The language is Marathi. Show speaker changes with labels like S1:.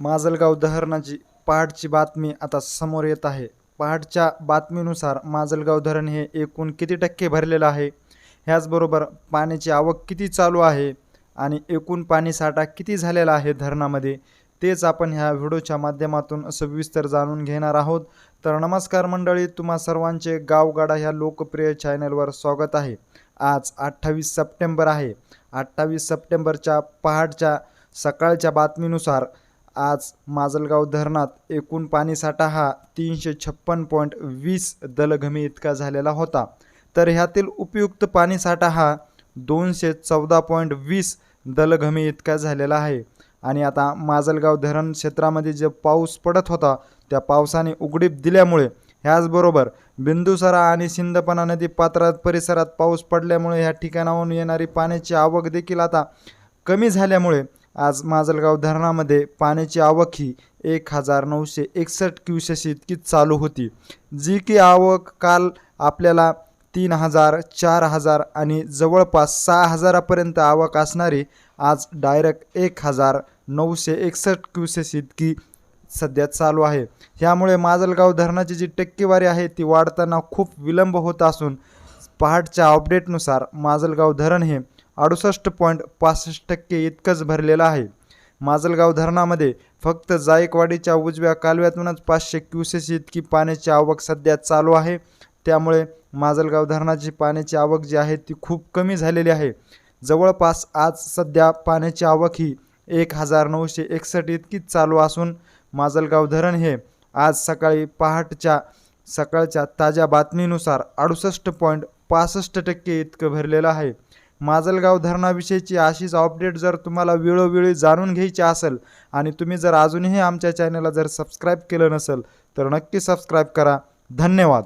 S1: माजलगाव धरणाची पहाटची बातमी आता समोर येत आहे. पहाटच्या बातमीनुसार माजलगाव धरण हे एकूण किती टक्के भरलेलं आहे? ह्याचबरोबर पाण्याची आवक किती चालू आहे? आणि एकूण पाणी साठा किती झालेला आहे धरणामध्ये? तेच आपण ह्या व्हिडिओच्या माध्यमातून सविस्तर जाणून घेणार आहोत. तर नमस्कार मंडळी तुम्हा सर्वांचे गावगाडा ह्या लोकप्रिय चॅनलवर स्वागत आहे. आज अठ्ठावीस सप्टेंबर आहे. अठ्ठावीस सप्टेंबरच्या पहाटच्या सकाळच्या बातमीनुसार आज माजलगाव धरणात एकूण पाणीसाठा हा तीनशे छप्पन पॉईंट वीस दलघमी इतका झालेला होता. तर ह्यातील उपयुक्त पाणीसाठा हा दोनशे चौदा पॉईंट वीस दलघमी इतका झालेला आहे. आणि आता माजलगाव धरण क्षेत्रामध्ये जे पाऊस पडत होता त्या पावसाने उघडीप दिल्यामुळे ह्याचबरोबर बिंदुसरा आणि सिंदपना नदी पात्रात परिसरात पाऊस पडल्यामुळे ह्या ठिकाणाहून येणारी पाण्याची आवक देखील आता कमी झाल्यामुळे आज माजलगाव धरणामध्ये पाण्याची आवक ही एक हजार नऊशे एकसष्ट क्युसेस इतकी चालू होती. जी की आवक काल आपल्याला तीन हजार चार हजार आणि जवळपास सहा हजारापर्यंत आवक असणारी आज डायरेक्ट एक हजार नऊशे एकसष्ट क्युसेस इतकी सध्या चालू आहे. ह्यामुळे माजलगाव धरणाची जी टक्केवारी आहे ती वाढताना खूप विलंब होत असून पहाटच्या अपडेटनुसार माजलगाव धरण हे अडुसष्ट पॉईंट पासष्ट टक्के इतकंच भरलेलं आहे. माजलगाव धरणामध्ये फक्त जायकवाडीच्या उजव्या कालव्यातूनच पाचशे क्युसेस इतकी पाण्याची आवक सध्या चालू आहे. त्यामुळे माजलगाव धरणाची पाण्याची आवक जी आहे ती खूप कमी झालेली आहे. जवळपास आज सध्या पाण्याची आवक ही एक हजार नऊशे एकसष्ट इतकीच चालू असून माजलगाव धरण हे आज सकाळी पहाटच्या सकाळच्या ताज्या बातमीनुसार अडुसष्ट पॉईंट पासष्ट टक्के इतकं भरलेलं आहे. माजलगाव धरणाविषयीची अशीच अपडेट जर तुम्हाला वेळोवेळी जाणून घ्यायची असेल आणि तुम्ही जर अजूनही आमच्या चॅनलला जर सबस्क्राईब केलं नसेल तर नक्की सबस्क्राईब करा. धन्यवाद.